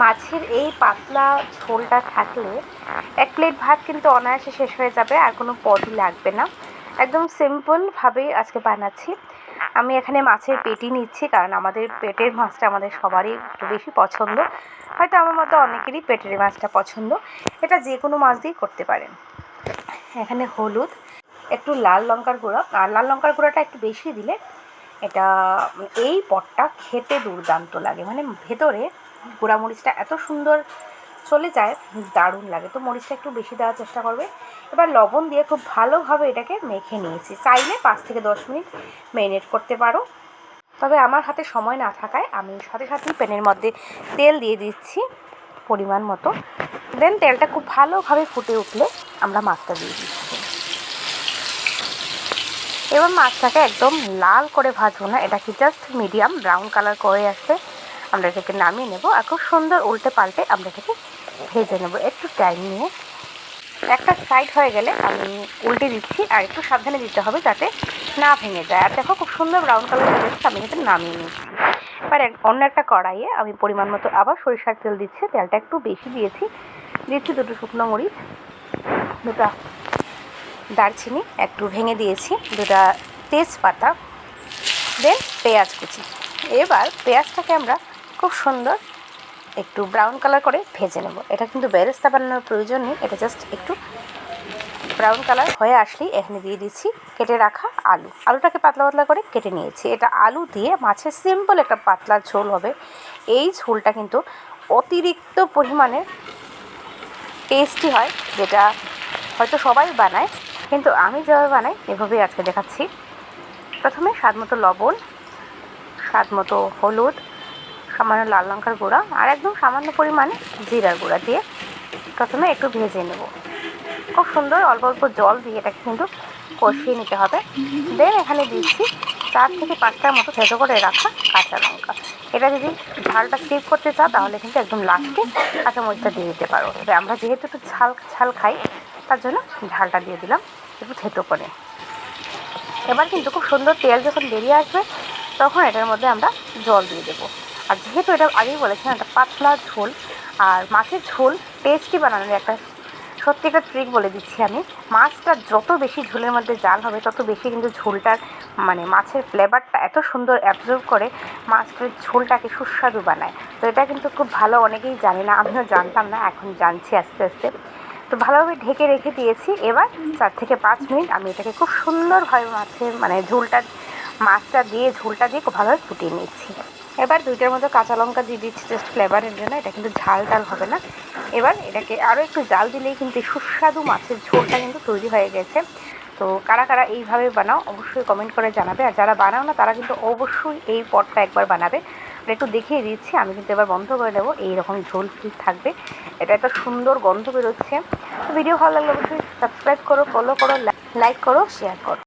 মাছের এই পাতলা ঝোলটা থাকলে এক প্লেট ভাত কিন্তু অনায়াসে শেষ হয়ে যাবে, আর কোনো পদই লাগবে না। একদম সিম্পলভাবেই আজকে বানাচ্ছি। আমি এখানে মাছের পেটি নিচ্ছি, কারণ আমাদের পেটের মাছটা আমাদের সবারই একটু বেশি পছন্দ। হয়তো আমার মতো অনেকেরই পেটের মাছটা পছন্দ। এটা যে কোনো মাছ দিয়েই করতে পারেন। এখানে হলুদ, একটু লাল লঙ্কার গুঁড়ো। আর লাল লঙ্কার গুঁড়োটা একটু বেশি দিলে এটা, এই পটটা খেতে দুর্দান্ত লাগে। মানে ভেতরে গুঁড়া মরিচটা এত সুন্দর চলে যায়, দারুণ লাগে। তো মরিচটা একটু বেশি দেওয়ার চেষ্টা করবে। এবার লবণ দিয়ে খুব ভালোভাবে এটাকে মেখে নিয়েছি। চাইলে পাঁচ থেকে দশ মিনিট ম্যারিনেট করতে পারো। তবে আমার হাতে সময় না থাকায় আমি সাথে সাথেই প্যানের মধ্যে তেল দিয়ে দিচ্ছি পরিমাণ মতো। দেন তেলটা খুব ভালোভাবে ফুটে উঠলে আমরা মাছটা দিয়ে দিচ্ছি। এবার মাছটাকে একদম লাল করে ভাজবো না এটাকে জাস্ট মিডিয়াম ব্রাউন কালার করে আসলে আমরা এটাকে নামিয়ে নেব আর খুব সুন্দর উল্টে পাল্টে আমরা এটাকে ভেজে নেব। একটু টাইম নিয়ে। একটা সাইড হয়ে গেলে আমি উল্টে দিচ্ছি আর একটু সাবধানে দিতে হবে যাতে না ভেঙে যায়। আর দেখো, খুব সুন্দর ব্রাউন কালার হয়ে গেছে, আমি এটা নামিয়ে নিচ্ছি। এবার অন্য একটা কড়াইয়ে আমি পরিমাণ মতো আবার সরিষার তেল দিচ্ছি। তেলটা একটু বেশি দিয়েছি। দিচ্ছি দুটো শুকনো মরিচ, দুটো দারচিনি, একটু ভেঙে দিয়েছি, দুটা তেজপাতা, দেন পেঁয়াজ কুচি। এবার পেঁয়াজটাকে আমরা খুব সুন্দর। একটু ব্রাউন কালার করে ভেজে নেব। এটা কিন্তু বেরেস্তা বানানোর প্রয়োজন নেই। এটা জাস্ট একটু ব্রাউন কালার হয়ে আসলেই এখানে দিয়ে দিচ্ছি। কেটে রাখা আলু। আলুটাকে পাতলা পাতলা করে কেটে নিয়েছি। এটা আলু দিয়ে মাছের সিম্পল একটা পাতলা ঝোল হবে। এই ঝোলটা কিন্তু অতিরিক্ত পরিমাণে টেস্টি হয়, যেটা হয়তো সবাই বানায়। কিন্তু আমি যেভাবে বানাই, এভাবেই আজকে দেখাচ্ছি। প্রথমে স্বাদ মতো লবণ স্বাদ মতো হলুদ সামান্য লাল লঙ্কার গুঁড়া আর একদম সামান্য পরিমাণে জিরার গুঁড়া দিয়ে প্রথমে একটু ভেজে নেব। খুব সুন্দর অল্প অল্প জল দিয়ে এটাকে কিন্তু কষিয়ে নিতে হবে। দেন এখানে দিচ্ছি চার থেকে পাঁচটার মতো থেতো করে রাখা কাঁচা লঙ্কা। এটা যদি ঝালটা স্কিপ করতে চাও তাহলে কিন্তু একদম লাস্টে কাঁচা মরিচটা দিয়ে দিতে পারো। তবে আমরা যেহেতু একটু ঝাল ঝাল খাই, তার জন্য ঝালটা দিয়ে দিলাম একটু থেতো করে। এবার কিন্তু খুব সুন্দর তেল যখন বেরিয়ে আসবে, তখন এটার মধ্যে আমরা জল দিয়ে দেবো। আর যেহেতু এটা আগেই বলেছিলাম একটা পাতলা ঝোল, আর মাছের ঝোল টেস্টি বানানোর একটা সত্যি একটা ট্রিক বলে দিচ্ছি আমি। মাছটা যত বেশি ঝোলের মধ্যে জাল হবে, তত বেশি কিন্তু ঝোলটার মানে মাছের ফ্লেভারটা এত সুন্দর অ্যাবজর্ব করে মাছের ঝোলটাকে সুস্বাদু বানায়। তো এটা কিন্তু খুব ভালো, অনেকেই জানে না, আমিও জানতাম না, এখন জানছি আস্তে আস্তে। তো ভালোভাবে ঢেকে রেখে দিয়েছি, এবার চার থেকে পাঁচ মিনিট আমি এটাকে খুব সুন্দরভাবে মাছের মানে ঝোলটা, মাছটা দিয়ে, ঝোলটা দিয়ে খুব ভালোভাবে ফুটিয়ে নিচ্ছি। এবার দুইটার মতো কাঁচা লঙ্কা দিয়ে দিচ্ছি জাস্ট ফ্লেভারের জন্য। এটা কিন্তু ঝাল টাল হবে না। এবার এটাকে আরও একটু জাল দিলেই কিন্তু সুস্বাদু মাছের ঝোলটা কিন্তু তৈরি হয়ে গেছে। তো কারা কারা এইভাবে বানাও, অবশ্যই কমেন্ট করে জানাবে। আর যারা বানাও না, তারা কিন্তু অবশ্যই এই পটটা একবার বানাবে। আর একটু দেখিয়ে দিচ্ছি, আমি কিন্তু এবার বন্ধ করে দেবো এইরকম ঝোল ফ্রি থাকবে। এটা একটা সুন্দর গন্ধ বেরোচ্ছে। ভিডিও ভালো লাগলে অবশ্যই সাবস্ক্রাইব করো ফলো করো লাইক করো শেয়ার করো।